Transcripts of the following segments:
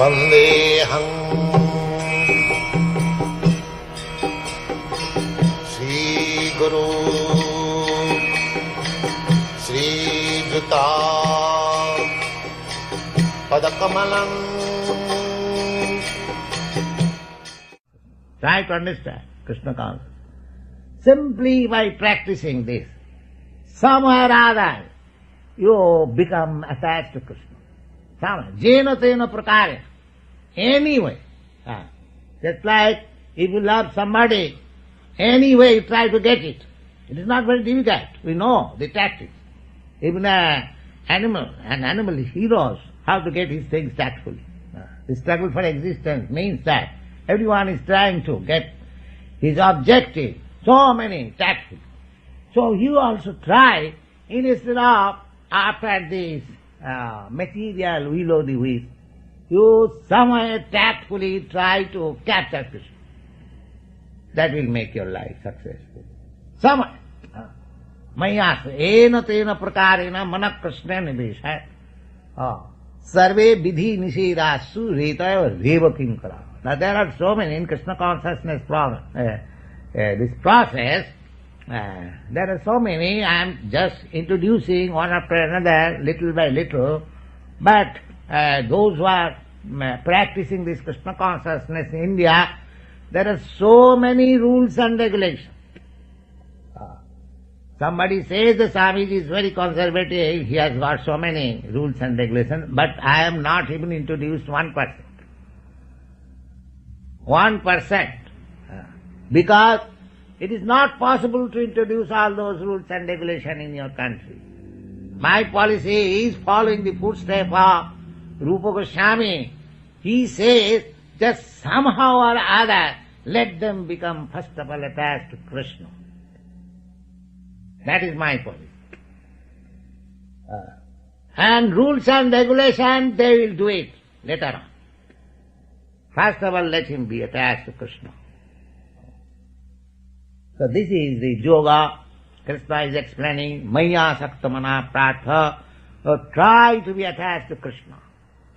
વંદેહં શ્રી ગુરુ શ્રી ગીતા પદકમલં Try to understand, Krishna Kant. Simply by practicing this, somewhere other, you become attached to Krishna. Somewhere. Jena tena prakarya. Anyway. Ah. Just like if you love somebody, anyway you try to get it. It is not very difficult. We know the tactics. Even a animal, an animal heroes, how to get his things tactfully. The struggle for existence means that everyone is trying to get his objective, so many tactics. So you also try, instead of after this uh, material will o' the wisp, you somewhere tactfully try to capture Krishna. That will make your life successful. Somewhere. मय्यास N तेन प्रकारेण मन कृष्ण निवेश है सर्वे विधि निषेधासु रेत रेव किम करा Now there are so many in Krishna consciousness pro- uh, uh. Uh, there are so many. I am just introducing one after another, little by little. But uh, those who are um, practicing this Krishna consciousness in India, there are so many rules and regulations. Uh, Somebody says the Swamiji is very conservative, he has got so many rules and regulations, but I am not even introduced one percent. One percent. Because it is not possible to introduce all those rules and regulations in your country. My policy is following the footsteps of Rupa Goswami. He says just somehow or other let them become first of all attached to Krishna. That is my policy. Uh, and rules and regulations, they will do it later on. First of all, let him be attached to Krishna. So this is the yoga. Krishna is explaining, Maya Saktamana Pratha. So try to be attached to Krishna.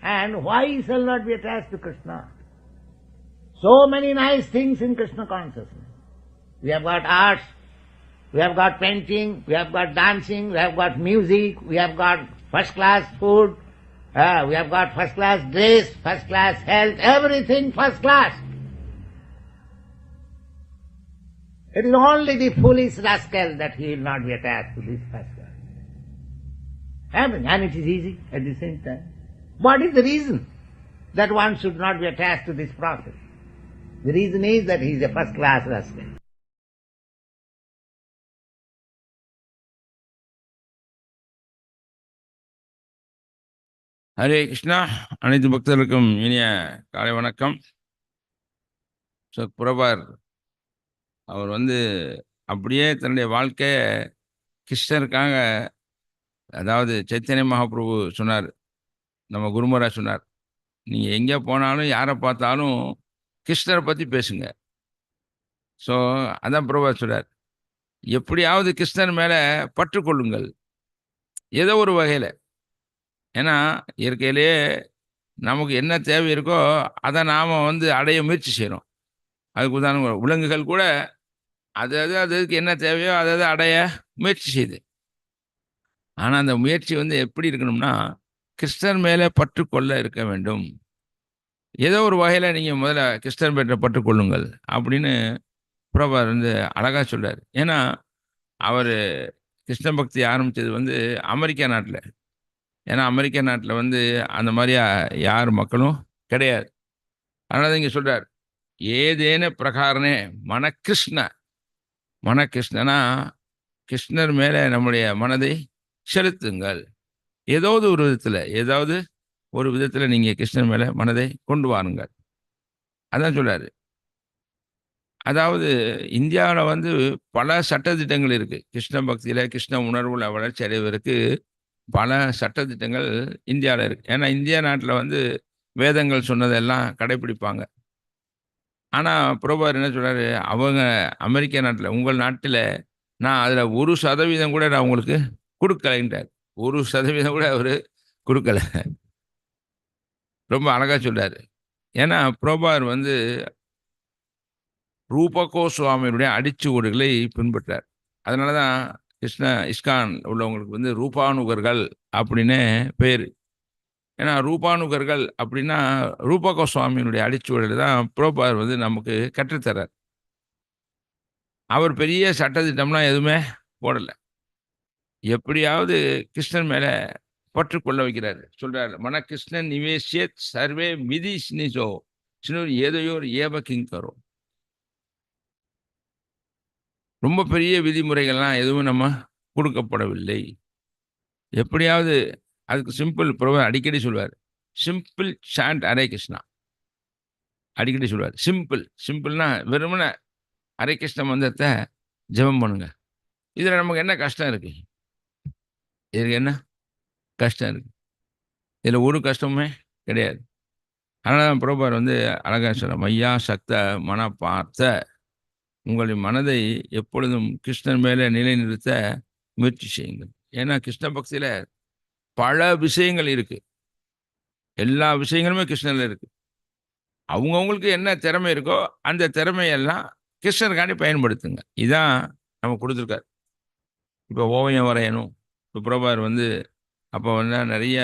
And why shall not be attached to Krishna? So many nice things in Krishna consciousness. We have got arts, we have got painting, we have got dancing, we have got music, we have got first class food, uh, we have got first class dress, first class health, everything first class. It is only the foolish rascal that he will not be attached to this first class. And, and it is easy at the same time. What is the reason that one should not be attached to this process? The reason is that he is a first class rascal. Hare Krishna அனைத்து பக்தர்களுக்கும் இனிய காலை வணக்கம் so புரபார் அவர் வந்து அப்படியே தன்னுடைய வாழ்க்கையை கிருஷ்ணருக்காக அதாவது சைத்தன்ய மகாபிரபு சொன்னார். நம்ம குருமரா சொன்னார். நீங்கள் எங்கே போனாலும் யாரை பார்த்தாலும் கிருஷ்ணரை பற்றி பேசுங்க. ஸோ அதான் பிரபா சொன்னார் எப்படியாவது கிருஷ்ணர் மேலே பற்றுக்கொள்ளுங்கள். ஏதோ ஒரு வகையில். ஏன்னா இயற்கையிலேயே நமக்கு என்ன தேவை இருக்கோ அதை நாம் வந்து அடைய முயற்சி செய்கிறோம் அதுக்கு உதாரணம் விலங்குகள் கூட அது அது அதுக்கு என்ன தேவையோ அதை அதை அடைய முயற்சி செய்யுது ஆனால் அந்த முயற்சி வந்து எப்படி இருக்கணும்னா கிருஷ்ணர் மேலே பற்றுக்கொள்ள இருக்க வேண்டும். ஏதோ ஒரு வகையில் நீங்கள் முதல்ல கிருஷ்ணர் பேட்டை பற்றுக்கொள்ளுங்கள் அப்படின்னு பிரபார் வந்து அழகாக சொல்கிறார் ஏன்னா அவர் கிருஷ்ண பக்தி ஆரம்பித்தது வந்து அமெரிக்கா நாட்டில். ஏன்னா அமெரிக்க நாட்டில் வந்து அந்த மாதிரி யார் மக்களும் கிடையாது. அதனால தான் இங்கே சொல்கிறார் ஏதேன பிரகாரனே? மனகிருஷ்ண மனகிருஷ்ணனா கிருஷ்ணர் மேலே நம்முடைய மனதை செலுத்துங்கள். ஏதாவது ஒரு விதத்தில் ஏதாவது ஒரு விதத்தில் நீங்கள் கிருஷ்ணர் மேலே மனதை கொண்டு வாருங்கள். அதான் சொல்கிறாரு அதாவது இந்தியாவில் வந்து பல சட்டத்திட்டங்கள் இருக்குது கிருஷ்ண பக்தியில் கிருஷ்ண உணர்வுல வளர்ச்சி அடைவதற்கு பல சட்டத்திட்டங்கள் இந்தியாவில் இருக்குது ஏன்னா இந்தியா நாட்டில் வந்து வேதங்கள் சொன்னதெல்லாம் கடைப்பிடிப்பாங்க. ஆனால் புரோபார் என்ன சொல்கிறாரு அவங்க அமெரிக்க நாட்டில் உங்கள் நாட்டில் நான் அதில் ஒரு சதவீதம் கூட நான் உங்களுக்கு கொடுக்கலைன்றார். ஒரு சதவீதம் கூட அவர் கொடுக்கல. ரொம்ப அழகாக சொல்கிறார் ஏன்னா புரோபார் வந்து ரூபகோ சுவாமியுடைய அடிச்சுவடுகளை பின்பற்றார். அதனால தான் கிருஷ்ண இஸ்கான் உள்ளவங்களுக்கு வந்து ரூபானுகர்கள் அப்படின்னு பேர். ஏன்னா ரூபானுகர்கள் அப்படின்னா ரூபகோ சுவாமியினுடைய அடிச்சுவடில் தான் புரோபார் வந்து நமக்கு கற்றுத்தரார் அவர் பெரிய சட்டத்திட்டம்லாம் எதுவுமே போடலை. எப்படியாவது கிருஷ்ணன் மேலே பற்று கொள்ள வைக்கிறார். சொல்கிறார் மன கிருஷ்ணன் சர்வே மிதி ஸ்னிசோ சின்னூர் ஏதையோர் ஏவ கிங்கரோ. ரொம்ப பெரிய விதிமுறைகள்லாம் எதுவும் நம்ம கொடுக்கப்படவில்லை. எப்படியாவது அதுக்கு சிம்பிள் பிரபு அடிக்கடி சொல்வார் சிம்பிள் சாண்ட் ஹரே கிருஷ்ணா அடிக்கடி சொல்வார் சிம்பிள் சிம்பிள்னா வெறுமன ஹரே கிருஷ்ண மந்திரத்தை ஜெபம் பண்ணுங்க. இதில் நமக்கு என்ன கஷ்டம் இருக்கு? இதுக்கு என்ன கஷ்டம் இருக்கு? இதில் ஒரு கஷ்டமுமே கிடையாது. அதனால தான் பிரபார் வந்து அழகாக சொல்ற மையா சக்த மன பார்த்த. உங்களின் மனதை எப்பொழுதும் கிருஷ்ணன் மேலே நிலைநிறுத்த முயற்சி செய்யுங்கள். ஏன்னா கிருஷ்ண பக்தியில் பல விஷயங்கள் இருக்குது எல்லா விஷயங்களுமே கிருஷ்ணனில் இருக்குது அவங்கவுங்களுக்கு என்ன திறமை இருக்கோ அந்த திறமையெல்லாம் கிருஷ்ணருக்காண்டி பயன்படுத்துங்க. இதான் நம்ம கொடுத்துருக்காரு. இப்போ ஓவியம் வரையணும். சுப்ரபார் வந்து அப்போ வந்து நிறைய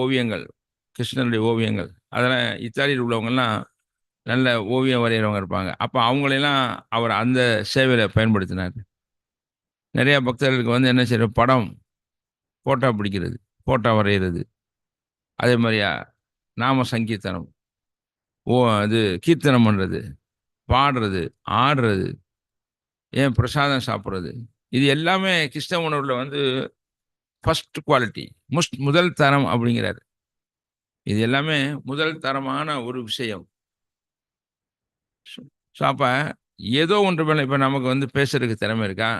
ஓவியங்கள் கிருஷ்ணனுடைய ஓவியங்கள். அதெல்லாம் இத்தாலியில் உள்ளவங்கெல்லாம் நல்ல ஓவியம் வரைகிறவங்க இருப்பாங்க. அப்போ அவங்களெல்லாம் அவர் அந்த சேவையில் பயன்படுத்தினார். நிறைய பக்தர்களுக்கு வந்து என்ன செய்யற படம் ஃபோட்டோ பிடிக்கிறது. ஃபோட்டோ வரைகிறது அதே மாதிரியா நாம சங்கீர்த்தனம். ஓ அது கீர்த்தனம் பண்ணுறது பாடுறது ஆடுறது ஏன் பிரசாதம் சாப்பிட்றது. இது எல்லாமே கிருஷ்ண உணர்வில் வந்து ஃபர்ஸ்ட் குவாலிட்டி முஸ்ட் முதல் தரம் அப்படிங்கிறாரு. இது எல்லாமே முதல் தரமான ஒரு விஷயம். ஸோ அப்போ ஏதோ ஒன்று மேலே இப்போ நமக்கு வந்து பேசுறதுக்கு திறமை இருக்கா?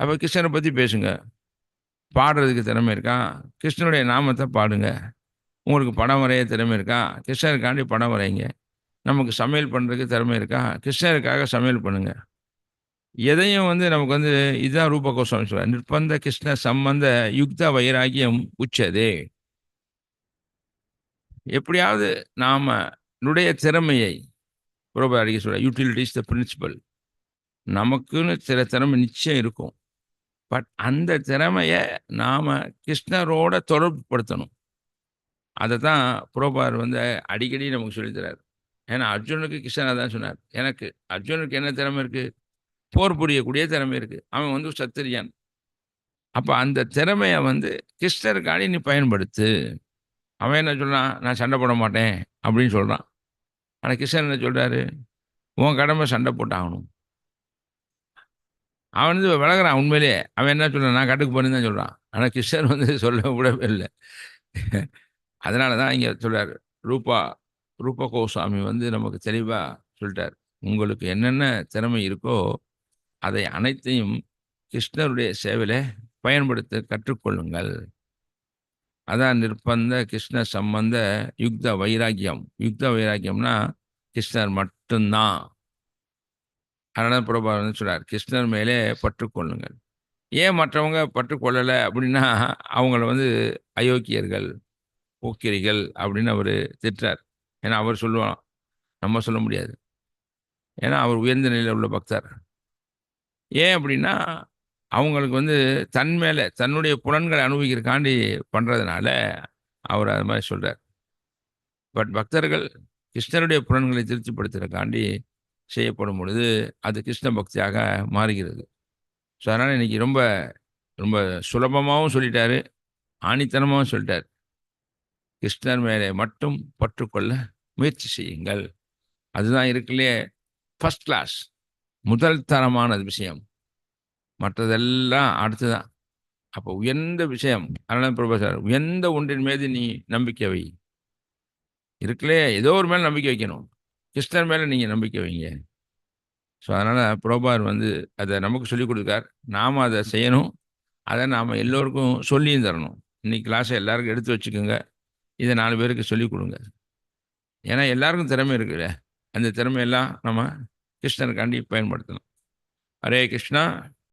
அப்போ கிருஷ்ணனை பற்றி பேசுங்க. பாடுறதுக்கு திறமை இருக்கா? கிருஷ்ணனுடைய நாமத்தை பாடுங்க. உங்களுக்கு படம் வரைய திறமை இருக்கா? கிருஷ்ணருக்காண்டி படம் வரைங்க. நமக்கு சமையல் பண்ணுறதுக்கு திறமை இருக்கா? கிருஷ்ணருக்காக சமையல் பண்ணுங்க. எதையும் வந்து நமக்கு வந்து இதுதான் ரூபகோஷம் சொல்றார் நிர்பந்த கிருஷ்ண சம்பந்த யுக்த வைராகியம் உச்சதே. எப்படியாவது நாம் நுடைய திறமையை ரூபாய் அடிக்க சொல்ல யூட்டிலிட்டிஸ் த பிரின்சிபல் நமக்குன்னு சில திறமை நிச்சயம் இருக்கும். பட் அந்த திறமையை நாம் கிருஷ்ணரோட தொடர்புபடுத்தணும் அதை தான் புரோபார் வந்து அடிக்கடி நமக்கு சொல்லித்தரார் ஏன்னா அர்ஜுனுக்கு கிருஷ்ணனாக தான் சொன்னார். எனக்கு அர்ஜுனுக்கு என்ன திறமை இருக்குது போர் புரியக்கூடிய திறமை இருக்குது அவன் வந்து சத்திரியான். அப்போ அந்த திறமையை வந்து கிருஷ்ணருக்காண்டி நீ பயன்படுத்து. அவன் என்ன சொல்கிறான் நான் சண்டை போட மாட்டேன் அப்படின்னு சொல்கிறான் ஆனால் கிருஷ்ணன் என்ன சொல்கிறாரு உன் கடமை சண்டை போட்டாகணும். அவன் வந்து விலகிறான் உண்மையிலே அவன் என்ன சொல்கிறான் நான் கட்டுக்கு போனேன்னு தான் சொல்கிறான் ஆனால் கிருஷ்ணர் வந்து சொல்ல விடவே இல்லை அதனால தான் இங்கே சொல்கிறார் ரூபா ரூபா கோசாமி வந்து நமக்கு தெளிவாக சொல்லிட்டார். உங்களுக்கு என்னென்ன திறமை இருக்கோ அதை அனைத்தையும் கிருஷ்ணருடைய சேவையில் பயன்படுத்த கற்றுக்கொள்ளுங்கள். அதான் நிர்பந்த கிருஷ்ண சம்பந்த யுக்த வைராக்கியம். யுக்த வைராக்கியம்னா கிருஷ்ணர் மட்டும்தான். அதனால பிரபா வந்து சொல்கிறார் கிருஷ்ணர் மேலே பற்றுக்கொள்ளுங்கள் ஏன் மற்றவங்க பற்றுக்கொள்ளலை அப்படின்னா அவங்கள வந்து அயோக்கியர்கள் போக்கிரிகள் அப்படின்னு அவர் திட்டுறார். ஏன்னா அவர் சொல்லுவான் நம்ம சொல்ல முடியாது. ஏன்னா அவர் உயர்ந்த நிலையில் உள்ள பக்தர். ஏன் அப்படின்னா அவங்களுக்கு வந்து தன் மேலே தன்னுடைய புலன்களை அனுபவிக்கிறக்காண்டி பண்ணுறதுனால அவர் அது மாதிரி சொல்கிறார் பட் பக்தர்கள் கிருஷ்ணருடைய புலன்களை திருப்திப்படுத்துகிறக்காண்டி செய்யப்படும் பொழுது அது கிருஷ்ண பக்தியாக மாறுகிறது. ஸோ அதனால் இன்னைக்கு ரொம்ப ரொம்ப சுலபமாகவும் சொல்லிட்டாரு ஆணித்தனமாகவும் சொல்லிட்டார். கிருஷ்ணர் மேலே மட்டும் பற்றுக்கொள்ள முயற்சி செய்யுங்கள். அதுதான் இருக்குல்லையே ஃபஸ்ட் கிளாஸ் முதல் தரமான விஷயம். மற்றதெல்லாம் அடுத்துதான். அப்போ உயர்ந்த விஷயம் அதனால ப்ரொஃபஸர் உயர்ந்த ஒன்றின் மீது நீ நம்பிக்கை வை. இருக்கலையே ஏதோ ஒரு மேல் நம்பிக்கை வைக்கணும். கிருஷ்ணர் மேலே நீங்கள் நம்பிக்கை வைங்க. ஸோ அதனால் புரோபார் வந்து அதை நமக்கு சொல்லிக் கொடுக்கார். நாம் அதை செய்யணும். அதை நாம் எல்லோருக்கும் சொல்லியும் தரணும். இன்னைக்கு கிளாஸை எல்லாருக்கும் எடுத்து வச்சுக்கோங்க. இதை நாலு பேருக்கு சொல்லிக் கொடுங்க. ஏன்னா எல்லாருக்கும் திறமை இருக்குல்ல. அந்த திறமையெல்லாம் நம்ம கிருஷ்ணருக்காண்டி பயன்படுத்தணும். ஹரே கிருஷ்ணா.